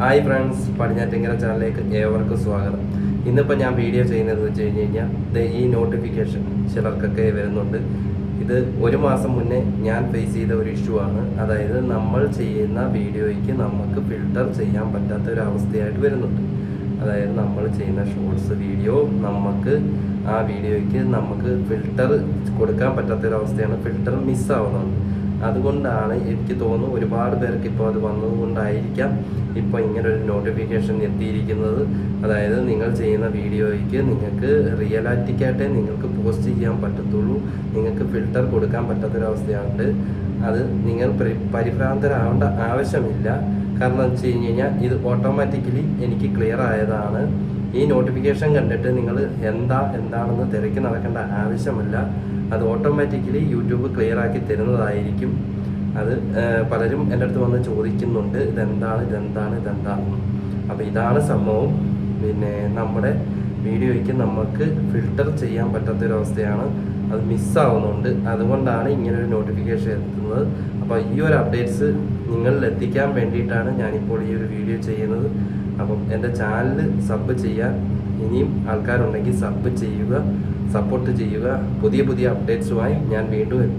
Hi friends Padinjattinkara ചാനലിലേക്ക് ഏവർക്കും സ്വാഗതം. ഇന്നിപ്പോൾ ഞാൻ വീഡിയോ ചെയ്യുന്നത് വെച്ച് കഴിഞ്ഞ് കഴിഞ്ഞാൽ ഈ നോട്ടിഫിക്കേഷൻ ചിലർക്കൊക്കെ വരുന്നുണ്ട്. ഇത് ഒരു മാസം മുന്നേ ഞാൻ ഫേസ് ചെയ്ത ഒരു ഇഷ്യൂ ആണ്. അതായത് നമ്മൾ ചെയ്യുന്ന വീഡിയോയ്ക്ക് നമുക്ക് ഫിൽട്ടർ ചെയ്യാൻ പറ്റാത്ത ഒരു അവസ്ഥയായിട്ട് വരുന്നുണ്ട്. അതായത് നമ്മൾ ചെയ്യുന്ന ഷോർട്സ് വീഡിയോ നമുക്ക് ആ വീഡിയോയ്ക്ക് നമുക്ക് ഫിൽട്ടർ കൊടുക്കാൻ പറ്റാത്ത ഒരു പറ്റാത്തൊരവസ്ഥയാണ് ഫിൽട്ടർ മിസ്സാവുന്നുണ്ട് അതുകൊണ്ടാണ് എനിക്ക് തോന്നുന്നു ഒരുപാട് പേർക്ക് ഇപ്പോൾ അത് വന്നതുകൊണ്ടായിരിക്കാം ഇപ്പോൾ ഇങ്ങനെ ഒരു നോട്ടിഫിക്കേഷൻ എത്തിയിരിക്കുന്നത്. അതായത് നിങ്ങൾ ചെയ്യുന്ന വീഡിയോയ്ക്ക് നിങ്ങൾക്ക് റിയലാറ്റിക്കായിട്ടേ നിങ്ങൾക്ക് പോസ്റ്റ് ചെയ്യാൻ പറ്റത്തുള്ളൂ. നിങ്ങൾക്ക് ഫിൽട്ടർ കൊടുക്കാൻ പറ്റാത്തൊരവസ്ഥയുണ്ട് അത് നിങ്ങൾ പരി- പരിഭ്രാന്തരാവേണ്ട ആവശ്യമില്ല. കാരണം എന്ന് വെച്ച് കഴിഞ്ഞ് കഴിഞ്ഞാൽ ഇത് ഓട്ടോമാറ്റിക്കലി എനിക്ക് ക്ലിയർ ആയതാണ്. ഈ നോട്ടിഫിക്കേഷൻ കണ്ടിട്ട് നിങ്ങൾ എന്താ എന്താണെന്ന് തിരക്കി നടക്കേണ്ട ആവശ്യമില്ല. അത് ഓട്ടോമാറ്റിക്കലി യൂട്യൂബ് ക്ലിയർ ആക്കി തരുന്നതായിരിക്കും. അത് പലരും എന്റെ അടുത്ത് വന്ന് ചോദിക്കുന്നുണ്ട്. ഇതെന്താണ് ഇതെന്താണ് ഇതെന്താണെന്ന്. അപ്പോൾ ഇതാണ് സംഭവം. പിന്നെ നമ്മുടെ വീഡിയോയ്ക്ക് നമുക്ക് ഫിൽട്ടർ ചെയ്യാൻ പറ്റാത്തൊരവസ്ഥയാണ്. അത് മിസ്സാവുന്നുണ്ട് അതുകൊണ്ടാണ് ഇങ്ങനൊരു നോട്ടിഫിക്കേഷൻ എത്തുന്നത്. അപ്പോൾ ഈ ഒരു അപ്ഡേറ്റ്സ് നിങ്ങളിൽ എത്തിക്കാൻ വേണ്ടിയിട്ടാണ് ഞാനിപ്പോൾ ഈ ഒരു വീഡിയോ ചെയ്യുന്നത്. അപ്പം എന്റെ ചാനൽ സബ് ചെയ്യാൻ ഇനിയും ആൾക്കാരുണ്ടെങ്കിൽ സബ് ചെയ്യുക സപ്പോർട്ട് ചെയ്യുക. പുതിയ പുതിയ അപ്ഡേറ്റ്സുമായി ഞാൻ വീണ്ടും എത്തും.